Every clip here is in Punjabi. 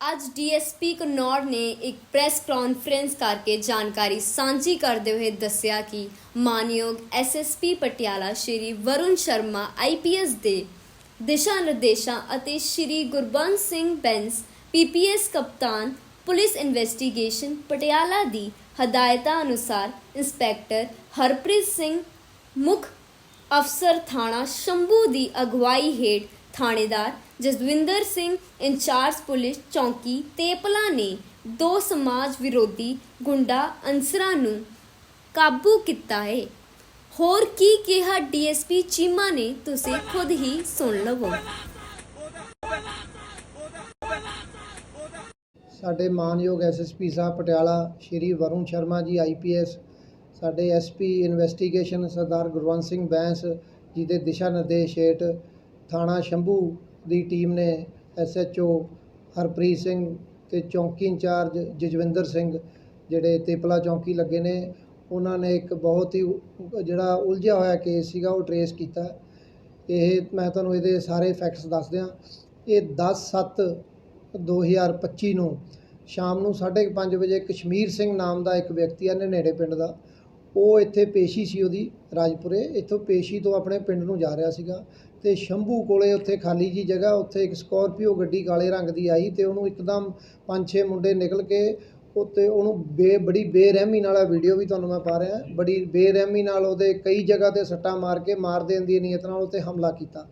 ਅੱਜ ਡੀਐਸਪੀ ਕਨੌਰ ਨੇ ਇੱਕ ਪ੍ਰੈਸ ਕਾਨਫਰੰਸ ਕਰਕੇ ਜਾਣਕਾਰੀ ਸਾਂਝੀ ਕਰਦੇ ਹੋਏ ਦੱਸਿਆ ਕਿ ਮਾਨਯੋਗ ਐਸਐਸਪੀ ਪਟਿਆਲਾ ਸ਼੍ਰੀ ਵਰੁਣ ਸ਼ਰਮਾ ਆਈਪੀਐਸ ਦੇ ਦਿਸ਼ਾ ਨਿਰਦੇਸ਼ਾਂ ਅਤੇ ਸ਼੍ਰੀ ਗੁਰਬੰਸ ਸਿੰਘ ਬੈਂਸ ਪੀਪੀਐਸ ਕਪਤਾਨ, ਪੁਲਿਸ ਇਨਵੈਸਟੀਗੇਸ਼ਨ ਪਟਿਆਲਾ ਦੀ ਹਦਾਇਤਾਂ ਅਨੁਸਾਰ ਇੰਸਪੈਕਟਰ ਹਰਪ੍ਰੀਤ ਸਿੰਘ, ਮੁੱਖ ਅਫਸਰ ਥਾਣਾ ਸ਼ੰਭੂ ਦੀ ਅਗਵਾਈ ਹੇਠ ਥਾਣੇਦਾਰ ਜਸਵਿੰਦਰ ਸਿੰਘ, ਇੰਚਾਰਜ ਪੁਲਿਸ ਚੌਂਕੀ ਤੇਪਲਾ ਨੇ ਦੋ ਸਮਾਜ ਵਿਰੋਧੀ ਗੁੰਡਾ ਅਨਸਰਾਂ ਨੂੰ ਕਾਬੂ ਕੀਤਾ ਹੈ ਹੋਰ ਕੀ ਕਿਹਾ ਡੀਐਸਪੀ ਚੀਮਾ ਨੇ, ਤੁਸੀਂ ਖੁਦ ਹੀ ਸੁਣ ਲਵੋ। ਸਾਡੇ ਮਾਨਯੋਗ ਐਸਐਸਪੀ ਸਾਹਿਬ ਪਟਿਆਲਾ, ਸ਼੍ਰੀ ਵਰੁਣ ਸ਼ਰਮਾ ਜੀ ਆਈਪੀਐਸ ਸਾਡੇ ਐਸਪੀ ਇਨਵੈਸਟੀਗੇਸ਼ਨ ਸਰਦਾਰ ਗੁਰਵੰਤ ਸਿੰਘ ਬੈਂਸ ਜੀ ਦੇ ਦਿਸ਼ਾ ਨਿਰਦੇਸ਼ ਹੇਠ ਥਾਣਾ ਸ਼ੰਭੂ ਦੀ ਟੀਮ ਨੇ ਐਸਐਚਓ ਹਰਪ੍ਰੀਤ ਸਿੰਘ ਤੇ ਚੌਂਕੀ ਇੰਚਾਰਜ ਜਜਵਿੰਦਰ ਸਿੰਘ ਜਿਹੜੇ ਤੇਪਲਾ ਚੌਂਕੀ ਲੱਗੇ ਨੇ, ਉਹਨਾਂ ਨੇ ਇੱਕ ਬਹੁਤ ਹੀ ਉ- ਜਿਹੜਾ ਉਲਝਿਆ ਹੋਇਆ ਕੇਸ ਸੀਗਾ, ਉਹ ਟਰੇਸ ਕੀਤਾ। ਇਹ ਮੈਂ ਤੁਹਾਨੂੰ ਇਹਦੇ ਸਾਰੇ ਫੈਕਟਸ ਦੱਸ ਦਿਆਂ। ਇਹ 10 7 2025 ਨੂੰ ਸ਼ਾਮ ਨੂੰ 5:30 ਵਜੇ ਕਸ਼ਮੀਰ ਸਿੰਘ ਨਾਮ ਦਾ ਇੱਕ ਵਿਅਕਤੀ ਆ, ਨੇੜੇ ਪਿੰਡ ਦਾ। ਉਹ ਇੱਥੇ ਪੇਸ਼ੀ ਸੀ ਉਹਦੀ ਰਾਜਪੁਰੇ। ਇੱਥੋਂ ਪੇਸ਼ੀ ਤੋਂ ਆਪਣੇ ਪਿੰਡ ਨੂੰ ਜਾ ਰਿਹਾ ਸੀਗਾ। ਤੇ ਸ਼ੰਭੂ ਕੋਲੇ ਉੱਥੇ ਖਾਲੀ ਜੀ ਜਗ੍ਹਾ, ਉੱਥੇ ਇੱਕ ਸਕੋਰਪੀਓ ਗੱਡੀ ਕਾਲੇ ਰੰਗ ਦੀ ਆਈ ਤੇ ਉਹਨੂੰ ਇੱਕਦਮ ਪੰਜ ਛੇ ਮੁੰਡੇ ਨਿਕਲ ਕੇ ਉੱਤੇ ਉਹਨੂੰ ਬੇ, ਬੜੀ ਬੇਰਹਿਮੀ ਨਾਲ ਆ ਵੀਡੀਓ ਵੀ ਤੁਹਾਨੂੰ ਮੈਂ ਪਾ ਰਿਹਾ, ਬੜੀ ਬੇਰਹਿਮੀ ਨਾਲ ਉਹਦੇ ਕਈ ਜਗ੍ਹਾ ਤੇ ਸੱਟਾਂ ਮਾਰ ਕੇ ਮਾਰ ਦੇਣ ਦੀ ਨੀਅਤ ਨਾਲ ਉੱਤੇ ਹਮਲਾ ਕੀਤਾ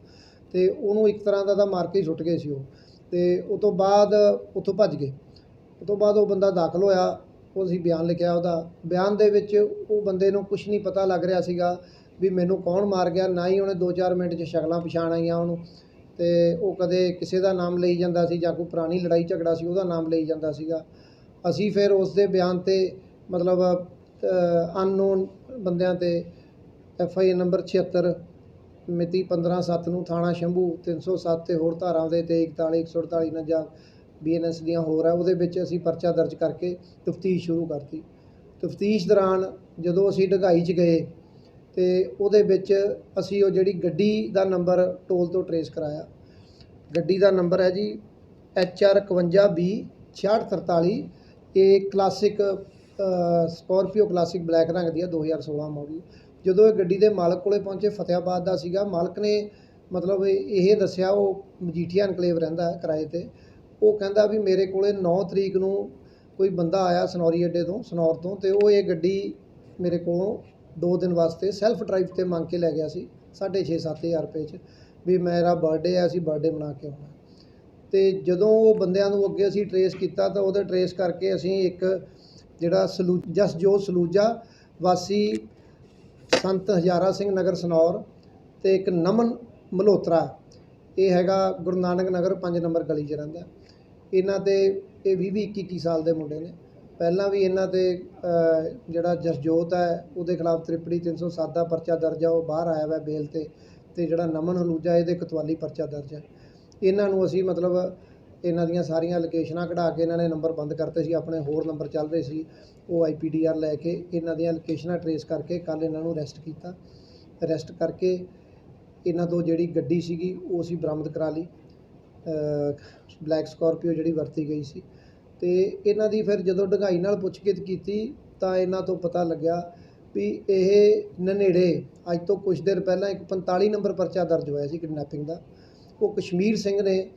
ਤੇ ਉਹਨੂੰ ਇੱਕ ਤਰ੍ਹਾਂ ਦਾ ਤਾਂ ਮਾਰ ਕੇ ਹੀ ਸੁੱਟ ਗਏ ਸੀ ਉਹ ਤੇ ਉਸ ਤੋਂ ਬਾਅਦ ਉੱਥੋਂ ਭੱਜ ਗਏ। ਉਸ ਤੋਂ ਬਾਅਦ ਉਹ ਬੰਦਾ ਦਾਖਲ ਹੋਇਆ, ਉਹ ਅਸੀਂ ਬਿਆਨ ਲਿਖਿਆ ਉਹਦਾ। ਬਿਆਨ ਦੇ ਵਿੱਚ ਉਹ ਬੰਦੇ ਨੂੰ ਕੁਝ ਨਹੀਂ ਪਤਾ ਲੱਗ ਰਿਹਾ ਸੀਗਾ ਵੀ ਮੈਨੂੰ ਕੌਣ ਮਾਰ ਗਿਆ, ਨਾ ਹੀ ਉਹਨੇ 2-4 ਮਿੰਟ 'ਚ ਸ਼ਕਲਾਂ ਪਛਾਣ ਆਈਆਂ ਉਹਨੂੰ। ਤੇ ਉਹ ਕਦੇ ਕਿਸੇ ਦਾ ਨਾਮ ਲਈ ਜਾਂਦਾ ਸੀ ਜਾਂ ਕੋਈ ਪੁਰਾਣੀ ਲੜਾਈ ਝਗੜਾ ਸੀ, ਉਹਦਾ ਨਾਮ ਲਈ ਜਾਂਦਾ ਸੀਗਾ। ਅਸੀਂ ਫਿਰ ਉਸ ਦੇ ਬਿਆਨ ਤੇ ਮਤਲਬ ਅਨਨੋਨ ਬੰਦਿਆਂ ਤੇ ਐਫ ਆਈ ਨੰਬਰ 76 ਮਿਤੀ 15/7 ਨੂੰ ਥਾਣਾ ਸ਼ੰਭੂ 307 ਤੇ ਹੋਰ ਧਾਰਾਵਾਂ ਦੇ ਤੇ 41 148 ਨਜਾ ਬੀਐਨਐਸ ਦੀਆਂ ਹੋਰ ਹੈ ਉਹਦੇ ਵਿੱਚ ਅਸੀਂ ਪਰਚਾ ਦਰਜ ਕਰਕੇ ਤਫਤੀਸ਼ ਸ਼ੁਰੂ ਕਰਤੀ। ਤਫਤੀਸ਼ ਦੌਰਾਨ ਜਦੋਂ ਅਸੀਂ ਢਗਾਈ 'ਚ ਗਏ ਤੇ ਉਹਦੇ ਵਿੱਚ ਅਸੀਂ ਉਹ ਜਿਹੜੀ ਗੱਡੀ ਦਾ ਨੰਬਰ ਟੋਲ ਤੋਂ ਟਰੇਸ ਕਰਾਇਆ। ਗੱਡੀ ਦਾ ਨੰਬਰ ਹੈ ਜੀ HR 51B 6643 ਇਹ ਕਲਾਸਿਕ ਸਕਾਰਪੀਓ ਕਲਾਸਿਕ ਬਲੈਕ ਰੰਗ ਦੀ ਹੈ 2016 ਮਾਡਲ ਜਦੋਂ ਇਹ ਗੱਡੀ ਦੇ ਮਾਲਕ ਕੋਲੇ ਪਹੁੰਚੇ, ਫਤਿਆਬਾਦ ਦਾ ਸੀਗਾ, ਮਾਲਕ ਨੇ ਮਤਲਬ ਇਹ ਦੱਸਿਆ, ਉਹ ਮਜੀਠੀਆ ਐਨਕਲੇਵ ਰਹਿੰਦਾ ਹੈ ਕਿਰਾਏ ਤੇ। ਉਹ ਕਹਿੰਦਾ ਵੀ ਮੇਰੇ ਕੋਲੇ 9 ਤਰੀਕ ਨੂੰ ਕੋਈ ਬੰਦਾ ਆਇਆ ਸਨੌਰੀ ਅੱਡੇ ਤੋਂ, ਸਨੌਰ ਤੋਂ, ਤੇ ਉਹ ਇਹ ਗੱਡੀ ਮੇਰੇ ਕੋਲੋਂ ਦੋ ਦਿਨ ਵਾਸਤੇ ਸੈਲਫ ਡਰਾਈਵ ਤੇ ਮੰਗ ਕੇ ਲੈ ਗਿਆ ਸੀ 6.5 7000 ਰੁਪਏ ਚ, ਵੀ ਮੇਰਾ ਬਰਥਡੇ ਹੈ ਅਸੀਂ ਬਰਥਡੇ ਮਨਾ ਕੇ ਆਉਣਾ। ਤੇ ਜਦੋਂ ਉਹ ਬੰਦਿਆਂ ਨੂੰ ਅੱਗੇ ਅਸੀਂ ਟਰੇਸ ਕੀਤਾ, ਤਾਂ ਉਹਦਾ ਟਰੇਸ ਕਰਕੇ ਅਸੀਂ ਇੱਕ ਜਿਹੜਾ ਸਲੂ, ਜਸਜੋਤ ਸਲੂਜਾ ਵਾਸੀ ਸੰਤ ਹਜ਼ਾਰਾ ਸਿੰਘ ਨਗਰ ਸਨੌਰ ਤੇ ਇੱਕ ਨਮਨ ਮਲਹੋਤਰਾ, ਇਹ ਹੈਗਾ ਗੁਰੂ ਨਾਨਕ ਨਗਰ 5 ਨੰਬਰ ਗਲੀ 'ਚ ਰਹਿੰਦਾ। ਇਹਨਾਂ ਤੇ ਇਹ 20 ਵੀਹ 21 ਸਾਲ ਦੇ ਮੁੰਡੇ ਨੇ। ਪਹਿਲਾਂ ਵੀ ਇਹਨਾਂ ਤੇ ਜਿਹੜਾ ਜਸਜੋਤ ਹੈ, ਉਹਦੇ ਖਿਲਾਫ ਤ੍ਰਿਪੜੀ 307 ਦਾ ਪਰਚਾ ਦਰਜ ਆ, ਉਹ ਬਾਹਰ ਆਇਆ ਵਾ ਬੇਲ ਤੇ ਅਤੇ ਜਿਹੜਾ ਨਮਨ ਹਲੂਜਾ, ਇਹਦੇ ਕਤਵਾਲੀ ਪਰਚਾ ਦਰਜ ਹੈ ਇਹਨਾਂ ਨੂੰ ਅਸੀਂ ਮਤਲਬ ਇਹਨਾਂ ਦੀਆਂ ਸਾਰੀਆਂ ਲੋਕੇਸ਼ਨਾਂ ਕਢਾ ਕੇ ਇਹਨਾਂ ਨੇ ਨੰਬਰ ਬੰਦ ਕਰਤੇ ਸੀ, ਆਪਣੇ ਹੋਰ ਨੰਬਰ ਚੱਲ ਰਹੇ ਸੀ, ਉਹ ਆਈਪੀਡੀਆਰ ਲੈ ਕੇ ਇਹਨਾਂ ਦੀਆਂ ਲੋਕੇਸ਼ਨਾਂ ਟਰੇਸ ਕਰਕੇ ਕੱਲ ਇਹਨਾਂ ਨੂੰ ਅਰੈਸਟ ਕੀਤਾ। ਅਰੈਸਟ ਕਰਕੇ ਇਹਨਾਂ ਤੋਂ ਜਿਹੜੀ ਗੱਡੀ ਸੀਗੀ, ਉਹ ਅਸੀਂ ਬਰਾਮਦ ਕਰਾ ਲਈ। ਬਲੈਕ ਸਕਾਰਪੀਓ ਜਿਹੜੀ ਵਰਤੀ ਗਈ ਸੀ। ਤੇ ਇਹਨਾਂ ਦੀ ਫਿਰ ਜਦੋਂ ਢਗਾਈ ਨਾਲ ਪੁੱਛਗਿੱਛ ਕੀਤੀ ਤਾਂ ਇਹਨਾਂ ਤੋਂ ਪਤਾ ਲੱਗਿਆ ਵੀ ਇਹ ਨਨੇੜੇ, ਅੱਜ ਤੋਂ ਕੁਝ ਦਿਨ ਪਹਿਲਾਂ ਇੱਕ 45 ਨੰਬਰ ਪਰਚਾ ਦਰਜ ਹੋਇਆ ਸੀ ਕਿਡਨੈਪਿੰਗ ਦਾ। ਉਹ ਕਸ਼ਮੀਰ ਸਿੰਘ ਨੇ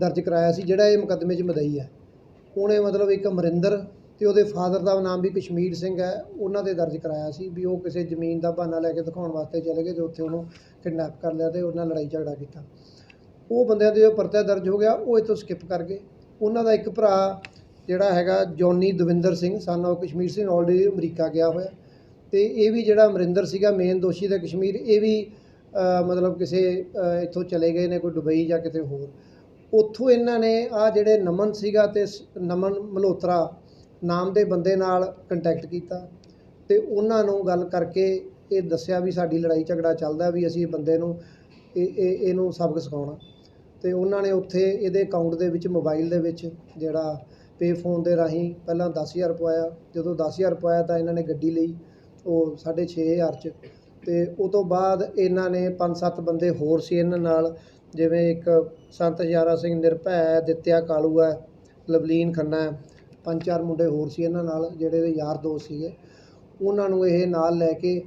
ਦਰਜ ਕਰਾਇਆ ਸੀ, ਜਿਹੜਾ ਇਹ ਮੁਕੱਦਮੇ 'ਚ ਮਦਈ ਹੈ। ਉਹਨੇ ਮਤਲਬ ਇੱਕ ਅਮਰਿੰਦਰ ਤੇ ਉਹਦੇ ਫਾਦਰ ਦਾ ਨਾਮ ਵੀ ਕਸ਼ਮੀਰ ਸਿੰਘ ਹੈ, ਉਹਨਾਂ ਦੇ ਦਰਜ ਕਰਾਇਆ ਸੀ ਵੀ ਉਹ ਕਿਸੇ ਜ਼ਮੀਨ ਦਾ ਬਹਾਨਾ ਲੈ ਕੇ ਦਿਖਾਉਣ ਵਾਸਤੇ ਚਲੇ ਗਏ ਤੇ ਉੱਥੇ ਉਹਨੂੰ ਕਿਡਨੈਪ ਕਰ ਲਿਆ ਤੇ ਉਹਨਾਂ ਲੜਾਈ ਝਗੜਾ ਕੀਤਾ। ਉਹ ਬੰਦਿਆਂ ਦੇ ਜੋ ਪਰਚਾ ਦਰਜ ਹੋ ਗਿਆ, ਉਹ ਇੱਥੋਂ ਸਕਿਪ ਕਰ ਗਏ। ਉਹਨਾਂ ਦਾ ਇੱਕ ਭਰਾ ਜਿਹੜਾ ਹੈਗਾ Johnny Davinder Singh son of Kashmir Singh already America ਗਿਆ ਹੋਇਆ। ਤੇ ਇਹ ਵੀ ਜਿਹੜਾ ਅਮਰਿੰਦਰ ਸੀਗਾ ਮੇਨ ਦੋਸ਼ੀ ਦਾ ਕਸ਼ਮੀਰ, ਇਹ ਵੀ ਮਤਲਬ ਕਿਸੇ ਇੱਥੋਂ ਚਲੇ ਗਏ ਨੇ, ਕੋਈ ਦੁਬਈ ਜਾਂ ਕਿਤੇ ਹੋਰ। ਉੱਥੋਂ ਇਹਨਾਂ ਨੇ ਆ ਜਿਹੜੇ ਨਮਨ ਸੀਗਾ ਤੇ ਸ- ਨਮਨ ਮਲਹੋਤਰਾ ਨਾਮ ਦੇ ਬੰਦੇ ਨਾਲ ਕੰਟੈਕਟ ਕੀਤਾ ਤੇ ਉਹਨਾਂ ਨੂੰ ਗੱਲ ਕਰਕੇ ਇਹ ਦੱਸਿਆ ਵੀ ਸਾਡੀ ਲੜਾਈ ਝਗੜਾ ਚੱਲਦਾ ਵੀ ਅਸੀਂ ਇਹ ਬੰਦੇ ਨੂੰ, ਇਹ ਇਹ, ਇਹਨੂੰ ਸਬਕ ਸਿਖਾਉਣਾ। ਤੇ ਉਹਨਾਂ ਨੇ ਉੱਥੇ ਇਹਦੇ ਅਕਾਊਂਟ ਦੇ ਵਿੱਚ ਮੋਬਾਈਲ ਦੇ ਵਿੱਚ ਜਿਹੜਾ ਪੇ ਫੋਨ ਦੇ ਰਾਹੀਂ ਪਹਿਲਾਂ 10000 ਪਵਾਇਆ ਜਦੋਂ 10000 ਪਵਾਇਆ ਤਾਂ ਇਹਨਾਂ ਨੇ ਗੱਡੀ ਲਈ ਉਹ 6500 ਚ। ਤੇ ਉਹ ਤੋਂ ਬਾਅਦ ਇਹਨਾਂ ਨੇ ਪੰਜ ਸੱਤ ਬੰਦੇ ਹੋਰ ਸੀ ਇਹਨਾਂ ਨਾਲ ਜਿਵੇਂ ਇੱਕ ਸੰਤ ਹਜ਼ਾਰਾ ਸਿੰਘ ਨਿਰਭੈ ਦਿੱਤਿਆ ਕਾਲੂ ਹੈ ਲਵਲੀਨ ਖੰਨਾ ਹੈ, ਪੰਜ ਚਾਰ ਮੁੰਡੇ ਹੋਰ ਸੀ ਇਹਨਾਂ ਨਾਲ ਜਿਹੜੇ ਇਹਦੇ ਯਾਰ ਦੋਸਤ ਸੀਗੇ। ਉਹਨਾਂ ਨੂੰ ਇਹ ਨਾਲ ਲੈ ਕੇ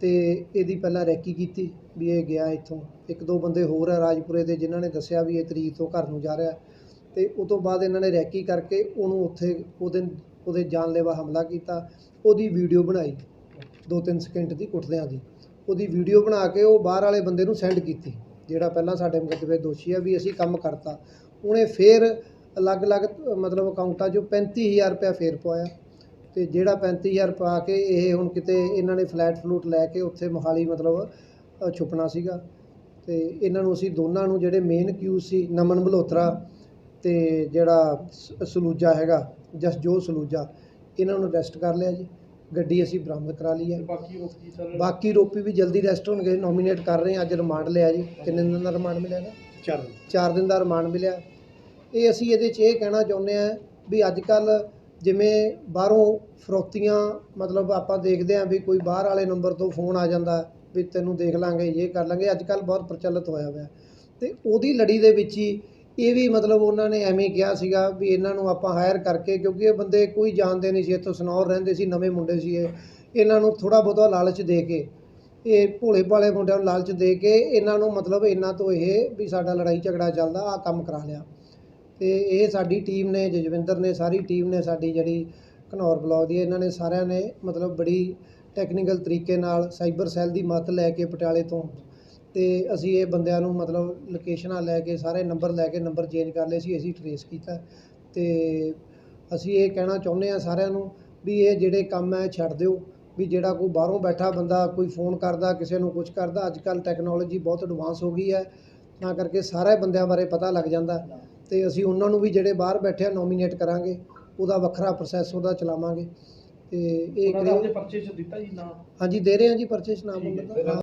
ਤੇ ਇਹਦੀ ਪਹਿਲਾਂ ਰੈਕੀ ਕੀਤੀ ਵੀ ਇਹ ਗਿਆ ਇੱਥੋਂ। ਇੱਕ ਦੋ ਬੰਦੇ ਹੋਰ ਹੈ ਰਾਜਪੁਰੇ ਦੇ ਜਿਨ੍ਹਾਂ ਨੇ ਦੱਸਿਆ ਵੀ ਇਹ ਤਰੀਕ ਤੋਂ ਘਰ ਨੂੰ ਜਾ ਰਿਹਾ। ਤੇ ਉਸ ਤੋਂ ਬਾਅਦ ਇਹਨਾਂ ਨੇ ਰੈਕੀ ਕਰਕੇ ਉਹਨੂੰ ਉੱਥੇ ਉਹਦੇ ਉਹਦੇ ਜਾਨਲੇਵਾ ਹਮਲਾ ਕੀਤਾ, ਉਹਦੀ ਵੀਡੀਓ ਬਣਾਈ 2-3 ਸਕਿੰਟ ਦੀ ਕੁੱਟਦਿਆਂ ਦੀ। ਉਹਦੀ ਵੀਡੀਓ ਬਣਾ ਕੇ ਉਹ ਬਾਹਰ ਵਾਲੇ ਬੰਦੇ ਨੂੰ ਸੈਂਡ ਕੀਤੀ, ਜਿਹੜਾ ਪਹਿਲਾਂ ਸਾਡੇ ਮੁਕੱਦਮੇ ਦੋਸ਼ੀ ਆ ਵੀ ਅਸੀਂ ਕੰਮ ਕਰਤਾ। ਉਹਨੇ ਫੇਰ ਅਲੱਗ-ਅਲੱਗ, ਮਤਲਬ ਅਕਾਊਂਟਾਂ 'ਚੋਂ 35000 ਰੁਪਇਆ ਫੇਰ ਪਵਾਇਆ। ਤੇ ਜਿਹੜਾ 35000 ਪਾ ਕੇ ਇਹ ਹੁਣ ਕਿਤੇ ਇਹਨਾਂ ਨੇ ਫਲੈਟ ਫਲੂਟ ਲੈ ਕੇ ਉੱਥੇ ਮੋਹਾਲੀ ਮਤਲਬ ਛੁਪਣਾ ਸੀਗਾ। ਤੇ ਇਹਨਾਂ ਨੂੰ ਅਸੀਂ ਦੋਨਾਂ ਨੂੰ ਜਿਹੜੇ ਮੇਨ ਕਿਊ ਸੀ, ਨਮਨ ਮਲਹੋਤਰਾ ਤੇ ਜਿਹੜਾ ਸ- ਸਲੂਜਾ ਹੈਗਾ ਜਸਜੋਤ ਸਲੂਜਾ ਇਹਨਾਂ ਨੂੰ ਅਰੈਸਟ ਕਰ ਲਿਆ ਜੀ। ਗੱਡੀ ਅਸੀਂ ਬਰਾਮਦ ਕਰਾ ਲਈ ਹੈ। ਬਾਕੀ ਸਰ ਰੋਪੀ ਵੀ ਜਲਦੀ ਅਰੈਸਟ ਹੋਣਗੇ। ਨੋਮੀਨੇਟ ਕਰ ਰਹੇ ਹਾਂ। ਅੱਜ ਰਿਮਾਂਡ ਲਿਆ ਜੀ। ਕਿੰਨੇ ਦਿਨ ਦਾ ਰਿਮਾਂਡ ਮਿਲਿਆ ਨਾ ਚੱਲ 4 ਦਿਨ ਦਾ ਰਿਮਾਂਡ ਮਿਲਿਆ। ਇਹ ਅਸੀਂ ਇਹਦੇ 'ਚ ਇਹ ਕਹਿਣਾ ਚਾਹੁੰਦੇ ਆ ਵੀ ਅੱਜ ਕੱਲ ਜਿਵੇਂ ਬਾਹਰੋਂ ਫਰੋਤੀਆਂ ਮਤਲਬ ਆਪਾਂ ਦੇਖਦੇ ਆ ਵੀ ਕੋਈ ਬਾਹਰ ਵਾਲੇ ਨੰਬਰ ਤੋਂ ਫੋਨ ਆ ਜਾਂਦਾ ਵੀ ਤੈਨੂੰ ਦੇਖ ਲਾਂਗੇ ਇਹ ਕਰ ਲਾਂਗੇ। ਅੱਜ ਕੱਲ ਬਹੁਤ ਪ੍ਰਚਲਿਤ ਹੋਇਆ ਹੋਇਆ। ਤੇ ਉਹਦੀ ਲੜੀ ਦੇ ਵਿੱਚ ਹੀ ਇਹ ਵੀ ਮਤਲਬ ਉਹਨਾਂ ਨੇ ਐਵੇਂ ਕਿਹਾ ਸੀਗਾ ਵੀ ਇਹਨਾਂ ਨੂੰ ਆਪਾਂ ਹਾਇਰ ਕਰਕੇ, ਕਿਉਂਕਿ ਇਹ ਬੰਦੇ ਕੋਈ ਜਾਣਦੇ ਨਹੀਂ ਸੀ, ਇੱਥੋਂ ਸਨੌਰ ਰਹਿੰਦੇ ਸੀ, ਨਵੇਂ ਮੁੰਡੇ ਸੀ ਇਹ ਇਹਨਾਂ ਨੂੰ ਥੋੜਾ ਬਹੁਤਾ ਲਾਲਚ ਦੇ ਕੇ, ਇਹ ਭੋਲੇ ਭਾਲੇ ਮੁੰਡਿਆਂ ਨੂੰ ਲਾਲਚ ਦੇ ਕੇ ਇਹਨਾਂ ਨੂੰ ਮਤਲਬ ਇਹਨਾਂ ਤੋਂ ਇਹ ਵੀ ਸਾਡਾ ਲੜਾਈ ਝਗੜਾ ਚੱਲਦਾ ਆ ਕੰਮ ਕਰਾ ਲਿਆ। ਤੇ ਇਹ ਸਾਡੀ ਟੀਮ ਨੇ, ਜਜਵਿੰਦਰ ਨੇ, ਸਾਰੀ ਟੀਮ ਨੇ ਸਾਡੀ ਜਿਹੜੀ ਘਨੌਰ ਬਲਾਕ ਦੀ ਇਹਨਾਂ ਨੇ ਸਾਰਿਆਂ ਨੇ ਮਤਲਬ ਬੜੀ ਟੈਕਨੀਕਲ ਤਰੀਕੇ ਨਾਲ ਸਾਈਬਰ ਸੈੱਲ ਦੀ ਮਦਦ ਲੈ ਕੇ ਪਟਿਆਲੇ ਤੋਂ ਤੇ ਅਸੀਂ ਇਹ ਬੰਦਿਆਂ ਨੂੰ ਮਤਲਬ ਲੋਕੇਸ਼ਨਾਂ ਲੈ ਕੇ ਸਾਰੇ ਨੰਬਰ ਲੈ ਕੇ ਨੰਬਰ ਚੇਂਜ ਕਰ ਲਏ ਸੀ ਅਸੀਂ ਟਰੇਸ ਕੀਤਾ। ਤੇ ਅਸੀਂ ਇਹ ਕਹਿਣਾ ਚਾਹੁੰਦੇ ਆ ਸਾਰਿਆਂ ਨੂੰ ਵੀ ਇਹ ਜਿਹੜੇ ਕੰਮ ਹੈ ਛੱਡ ਦਿਓ। ਵੀ ਜਿਹੜਾ ਕੋਈ ਬਾਹਰੋਂ ਬੈਠਾ ਬੰਦਾ ਕੋਈ ਫੋਨ ਕਰਦਾ ਕਿਸੇ ਨੂੰ ਕੁਝ ਕਰਦਾ ਅੱਜ ਕੱਲ ਟੈਕਨੋਲੋਜੀ ਬਹੁਤ ਐਡਵਾਂਸ ਹੋ ਗਈ ਹੈ। ਤਾਂ ਕਰਕੇ ਸਾਰੇ ਬੰਦਿਆਂ ਬਾਰੇ ਪਤਾ ਲੱਗ ਜਾਂਦਾ। ਤੇ ਅਸੀਂ ਉਹਨਾਂ ਨੂੰ ਵੀ ਜਿਹੜੇ ਬਾਹਰ ਬੈਠੇ ਆ ਨੋਮੀਨੇਟ ਕਰਾਂਗੇ। ਉਹਦਾ ਵੱਖਰਾ ਪ੍ਰੋਸੈਸ ਉਹਦਾ ਚਲਾਵਾਂਗੇ। ਤੇ ਇਹ ਪਰਚੇ ਚ ਦਿੱਤਾ ਜੀ ਨਾ ਹਾਂਜੀ ਦੇ ਰਹੇ ਹਾਂ ਜੀ ਪਰਚੇਸ ਨਾਮ ਠੀਕ ਹੈ। ਉਹਨਾਂ ਦਾ। ਹਾਂ।